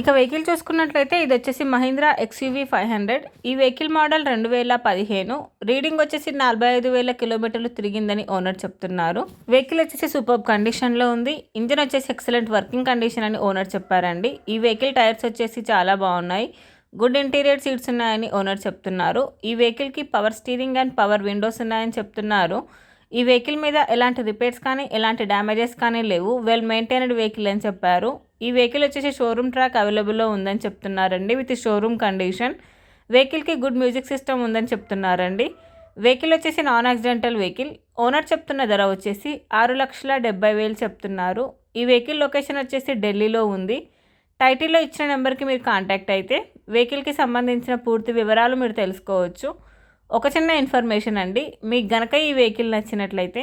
ఇక వెహికల్ చూసుకున్నట్లయితే ఇది వచ్చేసి మహీంద్రా ఎక్స్యూవీ ఫైవ్ హండ్రెడ్. ఈ వెహికల్ మోడల్ రెండు వేల పదిహేను. రీడింగ్ వచ్చేసి నలభై ఐదు వేల కిలోమీటర్లు తిరిగిందని ఓనర్ చెప్తున్నారు. వెహికల్ వచ్చేసి సూపర్ కండిషన్లో ఉంది. ఇంజిన్ వచ్చేసి ఎక్సలెంట్ వర్కింగ్ కండిషన్ అని ఓనర్ చెప్పారండి. ఈ వెహికల్ టైర్స్ వచ్చేసి చాలా బాగున్నాయి. గుడ్ ఇంటీరియర్ సీట్స్ ఉన్నాయని ఓనర్ చెప్తున్నారు. ఈ వెహికల్కి power steering and power windows ఉన్నాయని చెప్తున్నారు. ఈ వెహికల్ మీద ఎలాంటి రిపేర్స్ కానీ ఎలాంటి డ్యామేజెస్ కానీ లేవు. వెల్ మెయింటైన్డ్ వెహికల్ అని చెప్పారు. ఈ వెహికల్ వచ్చేసి షోరూమ్ ట్రాక్ అవైలబుల్లో ఉందని చెప్తున్నారండి విత్ షోరూమ్ కండిషన్ వెహికల్కి గుడ్ మ్యూజిక్ సిస్టమ్ ఉందని చెప్తున్నారండి. వెహికల్ వచ్చేసి నాన్ యాక్సిడెంటల్ వెహికల్ ఓనర్ చెప్తున్న ధర వచ్చేసి ఆరు లక్షల డెబ్బై వేలు చెప్తున్నారు. ఈ వెహికల్ లొకేషన్ వచ్చేసి ఢిల్లీలో ఉంది. టైటిల్లో ఇచ్చిన నెంబర్కి మీరు కాంటాక్ట్ అయితే వెహికల్కి సంబంధించిన పూర్తి వివరాలు మీరు తెలుసుకోవచ్చు. ఒక చిన్న ఇన్ఫర్మేషన్ అండి. మీకు గనక ఈ వెహికల్ నచ్చినట్లయితే